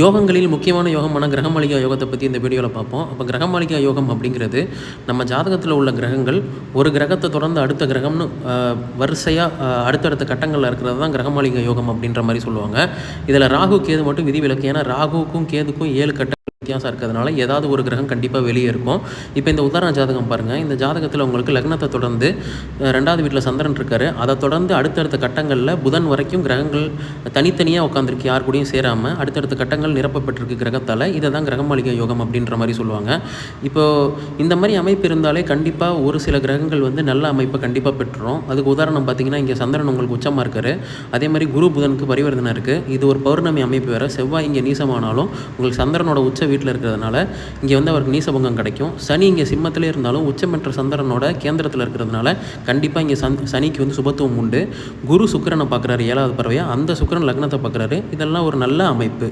யோகங்களில் முக்கியமான யோகமான கிரகமாளிகா யோகத்தை பற்றி இந்த வீடியோவில் பார்ப்போம். அப்போ கிரகமாளிகா யோகம் அப்படிங்கிறது நம்ம ஜாதகத்தில் உள்ள கிரகங்கள் ஒரு கிரகத்தை தொடர்ந்து அடுத்த கிரகம்னு வரிசையாக அடுத்தடுத்த கட்டங்களில் இருக்கிறது தான் கிரகமாளிகா யோகம் அப்படின்ற மாதிரி சொல்லுவாங்க. இதில் ராகு கேது மட்டும் விதிவிலக்கு. ஏன்னா ராகுவுக்கும் கேதுக்கும் ஏழு கட்ட வித்தியாசம் இருக்கிறதுனால ஏதாவது ஒரு கிரகம் கண்டிப்பாக வெளியே இருக்கும். இப்போ இந்த உதாரண ஜாதகம் பாருங்கள் இந்த ஜாதகத்தில் உங்களுக்கு லக்னத்தை தொடர்ந்து ரெண்டாவது வீட்டில் சந்திரன் இருக்காரு. அதை தொடர்ந்து அடுத்தடுத்த கட்டங்களில் புதன் வரைக்கும் கிரகங்கள் தனித்தனியாக உட்காந்துருக்கு யார் கூடயும் சேராமல் அடுத்தடுத்த கட்டங்கள் நிரப்பப்பட்டிருக்கு கிரகத்தால். இதை தான் கிரக மாளிகை யோகம் அப்படின்ற மாதிரி சொல்லுவாங்க. இப்போது இந்த மாதிரி அமைப்பு இருந்தாலே கண்டிப்பாக ஒரு சில கிரகங்கள் வந்து நல்ல அமைப்பை கண்டிப்பாக பெற்றுரும். அதுக்கு உதாரணம் பார்த்தீங்கன்னா இங்கே சந்திரன் உங்களுக்கு உச்சமாக இருக்காரு. அதே மாதிரி குரு புதனுக்கு பரிவர்த்தனை இருக்குது இது ஒரு பௌர்ணமி அமைப்பு வேறு. செவ்வாய் இங்கே நீசமானாலும் உங்களுக்கு சந்திரனோட உச்ச வீட்டில் இருக்கிறதுனால இங்கே வந்து அவருக்கு நீசபங்கம் கிடைக்கும். சனி இங்கே சிம்மத்திலே இருந்தாலும் உச்சம் பெற்ற சந்திரனோட கேந்திரத்தில் இருக்கிறதுனால கண்டிப்பாக இங்கே சந் சனிக்கு வந்து சுபத்துவம் உண்டு. குரு சுக்கிரனை பார்க்குறாரு ஏழாவது பறவையாக அந்த சுக்கரன் லக்னத்தை பார்க்குறாரு. இதெல்லாம் ஒரு நல்ல அமைப்பு.